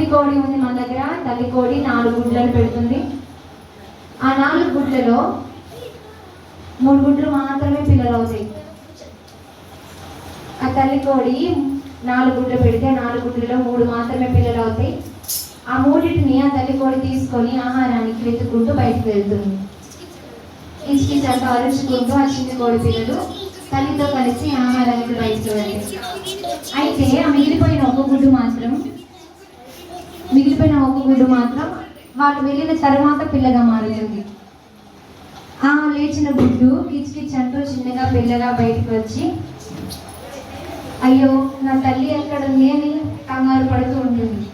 తల్లి కోడి ఉంది మన దగ్గర. తల్లి కోడి నాలుగు గుడ్లను పెడుతుంది. ఆ నాలుగు గుడ్లలో మూడు గుడ్లు మాత్రమే పిల్లలు అవుతాయి ఆ తల్లి కోడి నాలుగు గుడ్లు పెడితే ఆ నాలుగు గుడ్లలో మూడు మాత్రమే పిల్లలు అవుతాయి ఆ మూడింటిని ఆ తల్లి కోడి తీసుకొని ఆహారానికి వెతుక్కుంటూ బయటకు వెళ్తుంది. కిచకిచ అరుచుకుంటూ ఆ చిన్న కోడి పిల్లలు తల్లితో కలిసి ఆహారానికి బయటకు వెళ్తాయి. అయితే ఆ మిగిలిపోయిన ఒక గుడ్డు మాత్రం మిగిలిపోయిన ఒక గుడ్డు మాత్రం వాళ్ళు వెళ్ళిన తర్వాత పిల్లగా మారుతుంది ఆ లేచిన గుడ్డు కిచకిచ అంటూ చిన్నగా పిల్లగా బయటకు వచ్చి అయ్యో నా తల్లి ఎక్కడ ఉంది అని కంగారు పడుతూ ఉంటుంది.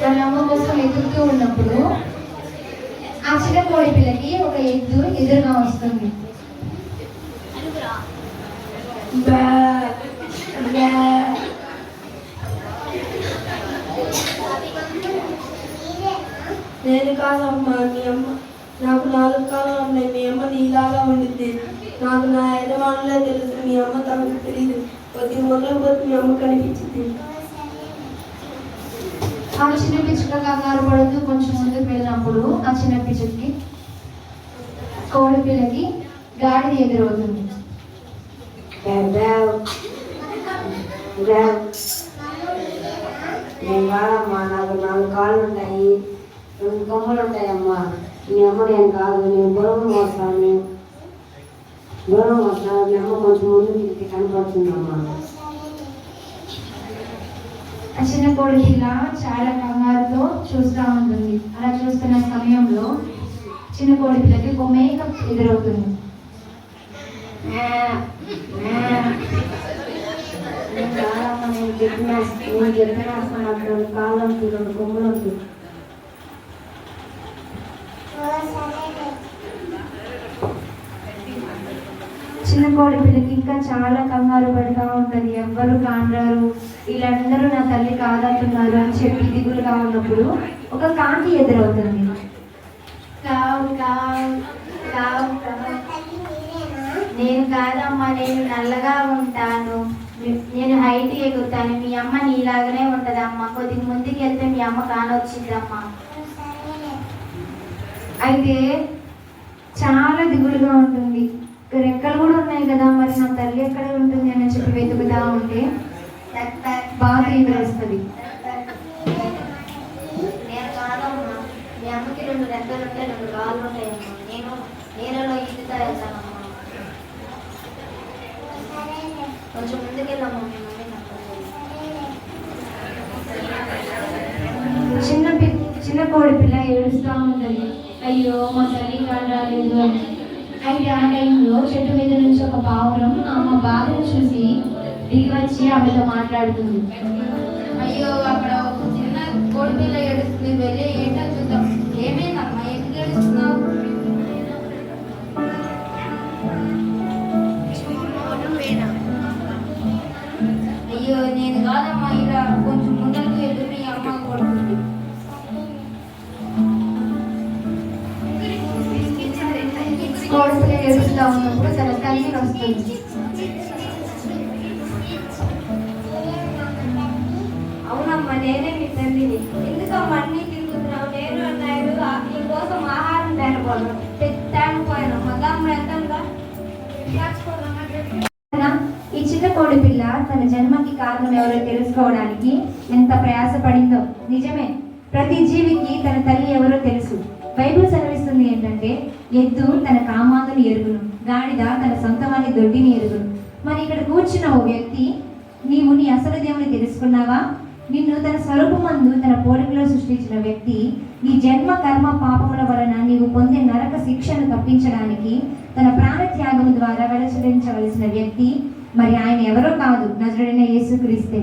వాళ్ళ అమ్మ కోసం ఎదుగుతూ ఉన్నప్పుడు ఆ చిన్న కోడి పిల్లకి ఒక ఎద్దు ఎదురుగా వస్తుంది. బా నేను కాదమ్మా మీ అమ్మ. నాకు నాలుగు కాలం ఉన్నాయి మీ అమ్మ నీలాగా ఉండిద్ది నాకు నా యజమానులే తెలుసు మీ అమ్మ తనకు తెలియదు కొద్ది మొదలు పోతే మీ అమ్మ కనిపించింది. ఆ చిన్న పిచ్చుక కంగారు పడుతూ కొంచెం ముందుకు వెళ్ళినప్పుడు ఆ చిన్న పిచ్చుకి కోడి పిల్లకి గాడిద ఎదురవుతుంది నేను కాదమ్మా నాకు నాలుగు కాళ్ళు ఉంటాయి రెండు ఉంటాయమ్మా మీ అమ్మ నేను కాదు నేను బుర్రం మోస్తాను. బుర్రం మోస్తాను. మీ అమ్మ కొంచెం ముందు కనపడుతుందమ్మా. ఆ చిన్న కోడి పిల్ల చాలా కంగారుతో చూస్తూ ఉంటుంది. అలా చూస్తున్న సమయంలో చిన్న కోడి పిల్లకి ఒక మేకప్ ఎదురవుతుంది. నేను చెప్పిన నేను చెప్పిన రెండు కొమ్మలు ఉంటుంది చిన్న కోడి పిల్లకి ఇంకా చాలా కంగారు పడుతూ ఉంటుంది. ఎవ్వరు కానరారు. వీళ్ళందరూ నా తల్లి కాదంటున్నారు అని చెప్పి దిగులుగా ఉన్నప్పుడు ఒక కాకి ఎదురవుతుంది. కావు కావు కావు నేను కాదమ్మా నేను నల్లగా ఉంటాను. నేను హైట్ ఎగురుతాను. మీ అమ్మ నీలాగానే ఉంటదమ్మా. కొద్దిగా ముందుకు వెళ్తే మీ అమ్మ కానొచ్చిందమ్మా అయితే చాలా దిగులుగా ఉంటుంది. రెక్కలు కూడా ఉన్నాయి కదా మరి నా తల్లి ఎక్కడ ఉంటుంది అని చెప్పి వెతుకుతా ఉంటే బాగా ఎదురొస్తుంది నేను కాదమ్మా మీ అమ్మకి రెండు రెక్కలు ఉంటాయి రెండు కాళ్ళు ఉంటాయమ్మా నేను నీళ్ళలో ఈదుతా వెళ్తానమ్మా కొంచెం ముందుకెళ్ళమ్మా మీ మమ్మీ చిన్న పి చిన్న కోడి పిల్ల ఏడుస్తూ ఉంటుంది. అయ్యో మా తల్లి రాలేదు అని. అయితే ఆ టైంలో చెట్టు మీద నుంచి ఒక పావురం ఆమె బాధను చూసి దిగి వచ్చి ఆమెతో మాట్లాడుతుంది. అయ్యో అక్కడ ఒక చిన్న కోడి పిల్ల ఏడుస్తుంది. వెళ్ళి ఏంటో చూద్దాం. ఏమైందమ్మా? ఎందుకు ఏడుస్తున్నావు? అయ్యో నేను కాదమ్మా ఇలా కొంచెం కోడి ఉన్నప్పుడు తన తల్లి వస్తుంది. అవునమ్మా నేనే మీ తల్లిని. ఎందుకమ్మా అన్ని తిరుగుతున్నావు? నేను అన్నాడు నీ కోసం ఆహారం తేనపోను తేనపోయాను మగమ్మ ఎంతగా ఈ చిన్న కోడి పిల్ల తన జన్మకి కారణం ఎవరో తెలుసుకోవడానికి ఎంత ప్రయాసపడిందో. నిజమే. ప్రతి జీవికి తన తల్లి ఎవరో తెలుసు. బైబిల్ సర్వీస్ ఏంటంటే ఎద్దు తన కామాందుని ఎరుగును గాడిద తన సొంతమాని దొడ్డిని ఎరుగును. మరి ఇక్కడ కూర్చున్న ఓ వ్యక్తి నీవు నీ అసలు దేవుని తెలుసుకున్నావా? నిన్ను తన స్వరూపమందు తన పోలికలో సృష్టించిన వ్యక్తి నీ జన్మ కర్మ పాపముల వలన నీవు పొందే నరక శిక్షను తప్పించడానికి తన ప్రాణ త్యాగం ద్వారా వెలచరించవలసిన వ్యక్తి మరి ఆయన ఎవరో కాదు నజరుడైన యేసుక్రీస్తే.